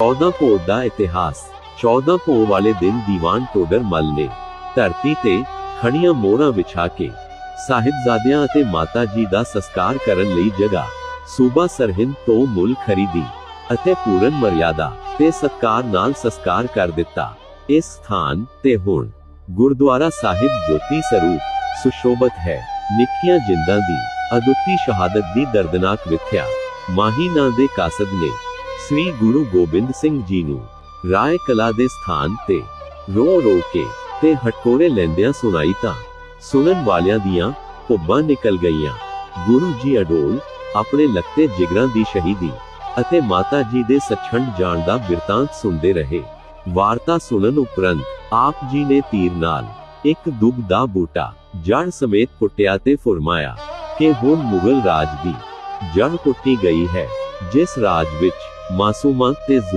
14 ਭੋ ਦਾ ਇਤਿਹਾਸ 14 ਭੋ ਵਾਲੇ ਦਿਨ ਦੀਵਾਨ ਟੋਡਰ ਮੱਲ ਨੇ ਧਰਤੀ ਤੇ ਖੜੀਆਂ ਮੋਹਰਾਂ ਵਿਛਾ ਕੇ ਸਾਹਿਬਜ਼ਾਦਿਆਂ ਅਤੇ ਮਾਤਾ ਜੀ ਦਾ ਸੰਸਕਾਰ ਕਰਨ ਲਈ ਜਗ੍ਹਾ, ਸੂਬਾ ਸਰਹਿੰਦ ਤੋਂ ਮੁੱਲ ਖਰੀਦੀ ਅਤੇ ਪੂਰਨ ਮਰਿਆਦਾ ਤੇ ਸਤਕਾਰ ਨਾਲ ਸੰਸਕਾਰ ਕਰ ਦਿੱਤਾ। ਇਸ ਸਥਾਨ ਤੇ ਹੁਣ ਗੁਰਦੁਆਰਾ ਸਾਹਿਬ ਜੋਤੀ ਸਰੂਪ ਸੁਸ਼ੋਭਤ ਹੈ। ਨਿੱਕੀਆਂ ਜਿੰਦਾਂ ਦੀ ਅਦੁੱਤੀ ਸ਼ਹਾਦਤ ਦੀ ਦਰਦਨਾਕ ਵਿਥਿਆ ਮਾਹੀ ਨਾਂ ਦੇ ਕਾਸਦ ਨੇ ਸ੍ਰੀ ਗੁਰੂ ਗੋਬਿੰਦ ਸਿੰਘ ਜੀ ਨੂੰ ਰਾਏ ਕਲਾ ਦੇ ਸਥਾਨ ਤੇ ਰੋ ਰੋ ਕੇ ਤੇ ਹਟਕੋਰੇ ਲੈਂਦਿਆਂ ਸੁਣਾਈ ਤਾਂ ਸੁਣਨ ਵਾਲਿਆਂ ਦੀਆਂ ਭੁੱਬਾਂ ਨਿਕਲ ਗਈਆਂ। ਗੁਰੂ ਜੀ ਅਡੋਲ ਆਪਣੇ ਲਖਤੇ ਜਿਗਰਾਂ ਦੀ ਸ਼ਹੀਦੀ ਅਤੇ ਮਾਤਾ ਜੀ ਦੇ ਸੱਚਖੰਡ ਜਾਣ ਦਾ ਬਿਰਤਾਂਤ ਸੁਣਦੇ ਰਹੇ। ਵਾਰਤਾ ਸੁਣਨ ਉਪਰੰਤ ਆਪ ਜੀ ਨੇ ਤੀਰ ਨਾਲ ਇੱਕ ਦੁੱਬ ਦਾ ਬੂਟਾ ਜੜ ਸਮੇਤ ਪੁੱਟਿਆ ਤੇ ਫਰਮਾਇਆ ਕਿ ਹੁਣ ਮੁਗਲ ਰਾਜ ਦੀ ਜੜ ਪੁੱਟੀ ਗਈ ਹੈ। ਜਿਸ ਰਾਜ ਵਿੱਚ ਮਾਸੂਮਾਂ ਤੇ